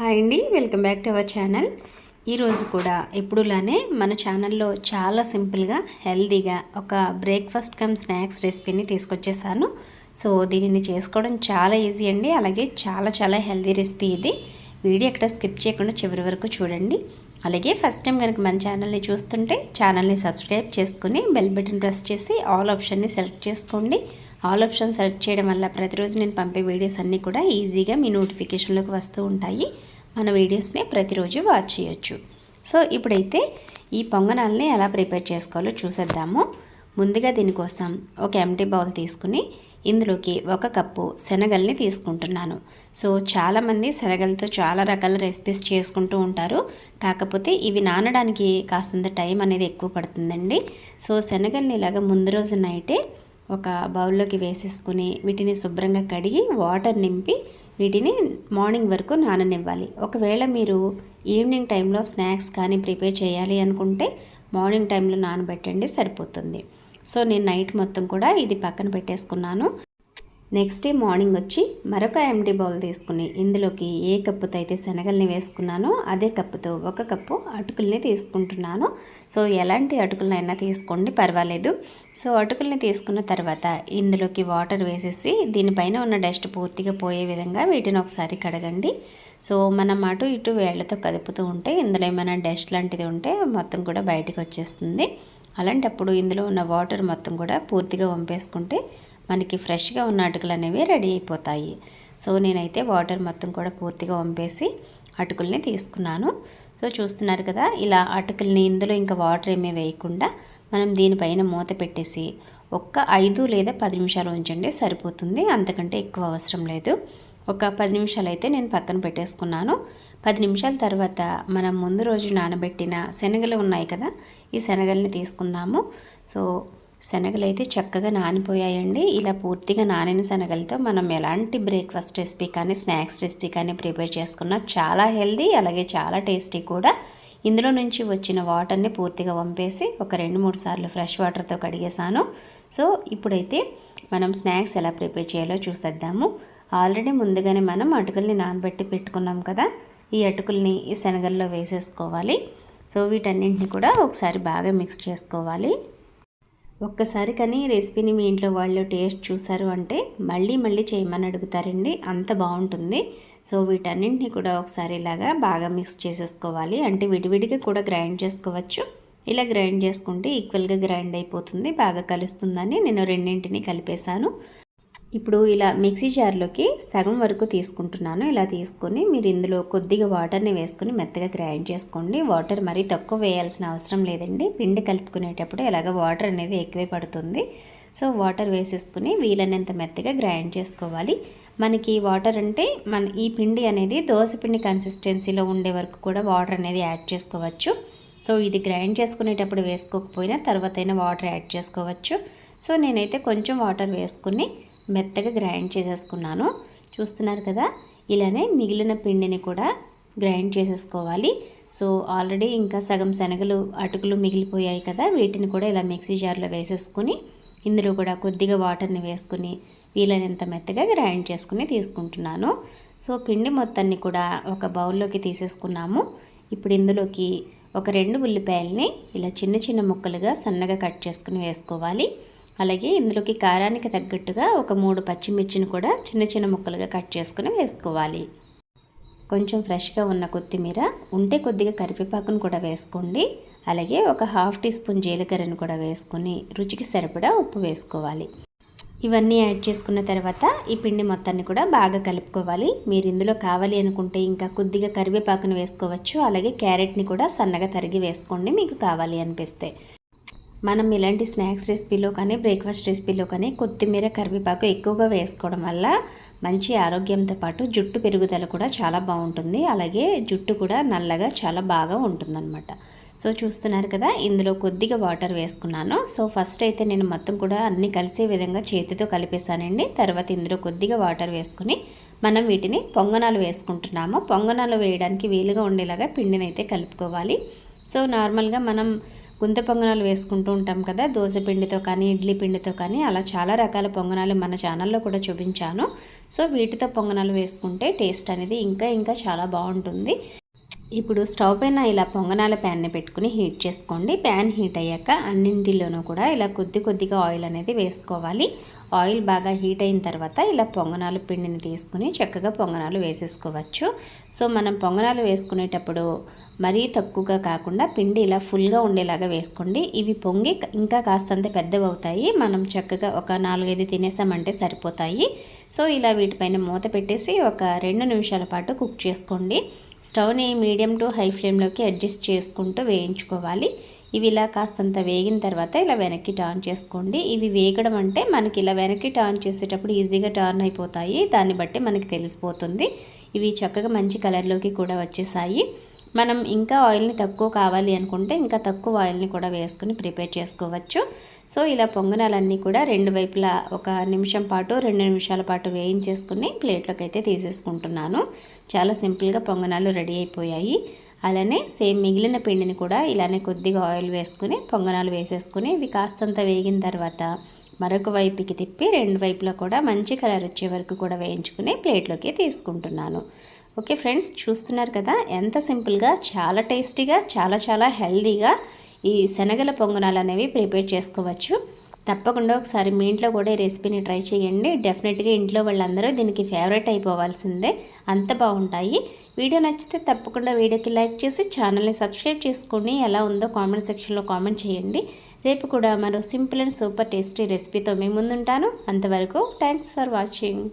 Hi అండి welcome back to our channel. ఈరోజు కూడా ఎప్పుడులానే మన ఛానల్లో చాలా సింపుల్గా హెల్దీగా ఒక బ్రేక్ఫాస్ట్ కమ్ స్నాక్స్ రెసిపీని తీసుకొచ్చేసాను. సో దీనిని చేసుకోవడం చాలా ఈజీ అండి. అలాగే చాలా చాలా హెల్దీ రెసిపీ ఇది. వీడియో ఎక్కడ స్కిప్ చేయకుండా చివరి వరకు చూడండి. అలాగే ఫస్ట్ టైం కనుక మన ఛానల్ని చూస్తుంటే ఛానల్ని సబ్స్క్రైబ్ చేసుకుని బెల్ బటన్ ప్రెస్ చేసి ఆల్ ఆప్షన్ని సెలెక్ట్ చేసుకోండి. ఆల్ ఆప్షన్ సెలెక్ట్ చేయడం వల్ల ప్రతిరోజు నేను పంపే వీడియోస్ అన్నీ కూడా ఈజీగా మీ నోటిఫికేషన్లోకి వస్తూ ఉంటాయి. మన వీడియోస్ని ప్రతిరోజు వాచ్ చేయొచ్చు. సో ఇప్పుడైతే ఈ పొంగనాలని ఎలా ప్రిపేర్ చేసుకోవాలో చూసేద్దాము. ముందుగా దీనికోసం ఒక ఎంటీ బౌల్ తీసుకుని ఇందులోకి ఒక కప్పు శనగల్ని తీసుకుంటున్నాను. సో చాలామంది శనగలతో చాలా రకాల రెసిపీస్ చేసుకుంటూ ఉంటారు. కాకపోతే ఇవి నానడానికి కాస్తంత టైం అనేది ఎక్కువ పడుతుందండి. సో శనగల్ని ఇలాగ ముందు రోజు నైటే ఒక బౌల్లోకి వేసేసుకుని వీటిని శుభ్రంగా కడిగి వాటర్ నింపి వీటిని మార్నింగ్ వరకు నాననివ్వాలి. ఒకవేళ మీరు ఈవినింగ్ టైంలో స్నాక్స్ కానీ ప్రిపేర్ చేయాలి అనుకుంటే మార్నింగ్ టైంలో నానబెట్టండి సరిపోతుంది. సో నేను నైట్ మొత్తం కూడా ఇది పక్కన పెట్టేసుకున్నాను. నెక్స్ట్ డే మార్నింగ్ వచ్చి మరొక ఎంటీ బౌల్ తీసుకుని ఇందులోకి ఏ కప్పుతో అయితే శనగల్ని వేసుకున్నానో అదే కప్పుతో ఒక కప్పు అటుకుల్ని తీసుకుంటున్నాను. సో ఎలాంటి అటుకులనైనా తీసుకోండి పర్వాలేదు. సో అటుకుల్ని తీసుకున్న తర్వాత ఇందులోకి వాటర్ వేసేసి దీనిపైన ఉన్న డస్ట్ పూర్తిగా పోయే విధంగా వీటిని ఒకసారి కడగండి. సో మనం అటు ఇటు వేళ్ళతో కదుపుతూ ఉంటే ఇందులో ఏమైనా డస్ట్ లాంటిది ఉంటే మొత్తం కూడా బయటకు వచ్చేస్తుంది. అలాంటప్పుడు ఇందులో ఉన్న వాటర్ మొత్తం కూడా పూర్తిగా వంపేసుకుంటే మనకి ఫ్రెష్గా ఉన్న అటుకులు అనేవి రెడీ అయిపోతాయి. సో నేనైతే వాటర్ మొత్తం కూడా పూర్తిగా వంపేసి అటుకుల్ని తీసుకున్నాను. సో చూస్తున్నారు కదా ఇలా అటుకుల్ని ఇందులో ఇంకా వాటర్ ఏమీ వేయకుండా మనం దీనిపైన మూత పెట్టేసి ఒక్క ఐదు లేదా పది నిమిషాలు ఉంచండి సరిపోతుంది. అంతకంటే ఎక్కువ అవసరం లేదు. ఒక పది నిమిషాలు అయితే నేను పక్కన పెట్టేసుకున్నాను. పది నిమిషాల తర్వాత మనం ముందు రోజు నానబెట్టిన శనగలు ఉన్నాయి కదా ఈ శనగల్ని తీసుకుందాము. సో శనగలు అయితే చక్కగా నానిపోయాయండి. ఇలా పూర్తిగా నానిన శనగలతో మనం ఎలాంటి బ్రేక్ఫాస్ట్ రెసిపీ కానీ స్నాక్స్ రెసిపీ కానీ ప్రిపేర్ చేసుకున్నా చాలా హెల్దీ అలాగే చాలా టేస్టీ కూడా. ఇందులో నుంచి వచ్చిన వాటర్ని పూర్తిగా వంపేసి ఒక రెండు మూడు సార్లు ఫ్రెష్ వాటర్తో కడిగేసాను సో ఇప్పుడైతే మనం స్నాక్స్ ఎలా ప్రిపేర్ చేయాలో చూసేద్దాము. ఆల్రెడీ ముందుగానే మనం అటుకుల్ని నానబెట్టి పెట్టుకున్నాం కదా. ఈ అటుకుల్ని ఈ శనగల్లో వేసేసుకోవాలి. సో వీటన్నింటిని కూడా ఒకసారి బాగా మిక్స్ చేసుకోవాలి. ఒక్కసారి కానీ రెసిపీని మీ ఇంట్లో వాళ్ళు టేస్ట్ చూసారు అంటే మళ్ళీ మళ్ళీ చేయమని అడుగుతారండి. అంత బాగుంటుంది. సో వీటన్నింటినీ కూడా ఒకసారి ఇలాగా బాగా మిక్స్ చేసేసుకోవాలి. అంటే విడివిడిగా కూడా గ్రైండ్ చేసుకోవచ్చు. ఇలా గ్రైండ్ చేసుకుంటే ఈక్వల్గా గ్రైండ్ అయిపోతుంది. బాగా కలుస్తుందని నేను రెండింటిని కలిపేశాను. ఇప్పుడు ఇలా మిక్సీ జార్లోకి సగం వరకు తీసుకుంటున్నాను. ఇలా తీసుకొని మీరు ఇందులో కొద్దిగా వాటర్ని వేసుకొని మెత్తగా గ్రైండ్ చేసుకోండి. వాటర్ మరీ తక్కువ వేయాల్సిన అవసరం లేదండి. పిండి కలుపుకునేటప్పుడు ఇలాగ వాటర్ అనేది ఎక్కువే పడుతుంది. సో వాటర్ వేసేసుకుని వీలైనంత మెత్తగా గ్రైండ్ చేసుకోవాలి. మనకి వాటర్ అంటే మన ఈ పిండి అనేది దోశ పిండి కన్సిస్టెన్సీలో ఉండే వరకు కూడా వాటర్ అనేది యాడ్ చేసుకోవచ్చు. సో ఇది గ్రైండ్ చేసుకునేటప్పుడు వేసుకోకపోయినా తర్వాత అయినా వాటర్ యాడ్ చేసుకోవచ్చు. సో నేనైతే కొంచెం వాటర్ వేసుకుని మెత్తగా గ్రైండ్ చేసేసుకున్నాను. చూస్తున్నారు కదా ఇలానే మిగిలిన పిండిని కూడా గ్రైండ్ చేసేసుకోవాలి. సో ఆల్రెడీ ఇంకా సగం శనగలు అటుకులు మిగిలిపోయాయి కదా వీటిని కూడా ఇలా మిక్సీ జార్లో వేసేసుకుని ఇందులో కూడా కొద్దిగా వాటర్ని వేసుకుని వీలైనంత మెత్తగా గ్రైండ్ చేసుకుని తీసుకుంటున్నాను. సో పిండి మొత్తాన్ని కూడా ఒక బౌల్లోకి తీసేసుకున్నాము. ఇప్పుడు ఇందులోకి ఒక రెండు ఉల్లిపాయలని ఇలా చిన్న చిన్న ముక్కలుగా సన్నగా కట్ చేసుకుని వేసుకోవాలి. అలాగే ఇందులోకి కారానికి తగ్గట్టుగా ఒక మూడు పచ్చిమిర్చిని కూడా చిన్న చిన్న ముక్కలుగా కట్ చేసుకుని వేసుకోవాలి. కొంచెం ఫ్రెష్గా ఉన్న కొత్తిమీర ఉంటే కొద్దిగా కరివేపాకును కూడా వేసుకోండి. అలాగే ఒక హాఫ్ టీ స్పూన్ జీలకర్రను కూడా వేసుకుని రుచికి సరిపడా ఉప్పు వేసుకోవాలి. ఇవన్నీ యాడ్ చేసుకున్న తర్వాత ఈ పిండి మొత్తాన్ని కూడా బాగా కలుపుకోవాలి. మీరు ఇందులో కావాలి అనుకుంటే ఇంకా కొద్దిగా కరివేపాకును వేసుకోవచ్చు. అలాగే క్యారెట్ని కూడా సన్నగా తరిగి వేసుకోండి. మీకు కావాలి అనిపిస్తే. మనం ఇలాంటి స్నాక్స్ రెసిపీలో కానీ బ్రేక్ఫాస్ట్ రెసిపీలో కానీ కొత్తిమీర కరివేపాకు ఎక్కువగా వేసుకోవడం వల్ల మంచి ఆరోగ్యంతో పాటు జుట్టు పెరుగుదల కూడా చాలా బాగుంటుంది. అలాగే జుట్టు కూడా నల్లగా చాలా బాగా ఉంటుందన్నమాట. సో చూస్తున్నారు కదా ఇందులో కొద్దిగా వాటర్ వేసుకున్నాను. సో ఫస్ట్ అయితే నేను మొత్తం కూడా అన్నీ కలిసే విధంగా చేతితో కలిపేశానండి. తర్వాత ఇందులో కొద్దిగా వాటర్ వేసుకుని మనం వీటిని పొంగనాలు వేసుకుంటున్నాము. పొంగనాలు వేయడానికి వీలుగా ఉండేలాగా పిండిని అయితే కలుపుకోవాలి. సో నార్మల్గా మనం గుంత పొంగనాలు వేసుకుంటూ ఉంటాం కదా దోశ పిండితో కానీ ఇడ్లీ పిండితో కానీ అలా చాలా రకాల పొంగనాలు మన ఛానల్లో కూడా చూపించాను. సో వీటితో పొంగనాలు వేసుకుంటే టేస్ట్ అనేది ఇంకా ఇంకా చాలా బాగుంటుంది. ఇప్పుడు స్టవ్ పైన ఇలా పొంగనాల ప్యాన్ని పెట్టుకుని హీట్ చేసుకోండి. ప్యాన్ హీట్ అయ్యాక అన్నింటిలోనూ కూడా ఇలా కొద్ది కొద్దిగా ఆయిల్ అనేది వేసుకోవాలి. ఆయిల్ బాగా హీట్ అయిన తర్వాత ఇలా పొంగనాలు పిండిని తీసుకుని చక్కగా పొంగనాలు వేసేసుకోవచ్చు. సో మనం పొంగనాలు వేసుకునేటప్పుడు మరీ తక్కువగా కాకుండా పిండి ఇలా ఫుల్గా ఉండేలాగా వేసుకోండి. ఇవి పొంగి ఇంకా కాస్తంత పెద్దవి అవుతాయి మనం చక్కగా ఒక నాలుగైదు తినేసామంటే సరిపోతాయి. సో ఇలా వీటిపైన మూత పెట్టేసి ఒక రెండు నిమిషాల పాటు కుక్ చేసుకోండి. స్టవ్ని మీడియం టు హై ఫ్లేమ్లోకి అడ్జస్ట్ చేసుకుంటూ వేయించుకోవాలి. ఇవి ఇలా కాస్తంత వేగిన తర్వాత ఇలా వెనక్కి టర్న్ చేసుకోండి. ఇవి వేగడం అంటే మనకి ఇలా వెనక్కి టర్న్ చేసేటప్పుడు ఈజీగా టర్న్ అయిపోతాయి. దాన్ని బట్టి మనకి తెలిసిపోతుంది. ఇవి చక్కగా మంచి కలర్లోకి కూడా వచ్చేసాయి. మనం ఇంకా ఆయిల్ని తక్కువ కావాలి అనుకుంటే ఇంకా తక్కువ ఆయిల్ని కూడా వేసుకుని ప్రిపేర్ చేసుకోవచ్చు. సో ఇలా పొంగనాలన్నీ కూడా రెండు వైపులా ఒక నిమిషం పాటు రెండు నిమిషాల పాటు వేయించేసుకుని ప్లేట్లోకి అయితే తీసేసుకుంటున్నాను. చాలా సింపుల్గా పొంగనాలు రెడీ అయిపోయాయి. అలానే సేమ్ మిగిలిన పిండిని కూడా ఇలానే కొద్దిగా ఆయిల్ వేసుకుని పొంగనాలు వేసేసుకుని ఇవి కాస్తంత వేగిన తర్వాత మరొక వైపుకి తిప్పి రెండు వైపులా కూడా మంచి కలర్ వచ్చే వరకు కూడా వేయించుకుని ప్లేట్లోకి తీసుకుంటున్నాను. ఓకే ఫ్రెండ్స్ చూస్తున్నారు కదా ఎంత సింపుల్గా చాలా టేస్టీగా చాలా చాలా హెల్దీగా ఈ శనగల పొంగనాలు అనేవి ప్రిపేర్ చేసుకోవచ్చు. తప్పకుండా ఒకసారి మీ ఇంట్లో కూడా ఈ రెసిపీని ట్రై చేయండి. డెఫినెట్గా ఇంట్లో వాళ్ళందరూ దీనికి ఫేవరెట్ అయిపోవాల్సిందే. అంత బాగుంటాయి. వీడియో నచ్చితే తప్పకుండా వీడియోకి లైక్ చేసి ఛానల్ని సబ్స్క్రైబ్ చేసుకొని ఎలా ఉందో కామెంట్ సెక్షన్లో కామెంట్ చేయండి. రేపు కూడా మరో సింపుల్ అండ్ సూపర్ టేస్టీ రెసిపీతో మీ ముందుంటాను. అంతవరకు థ్యాంక్స్ ఫర్ వాచింగ్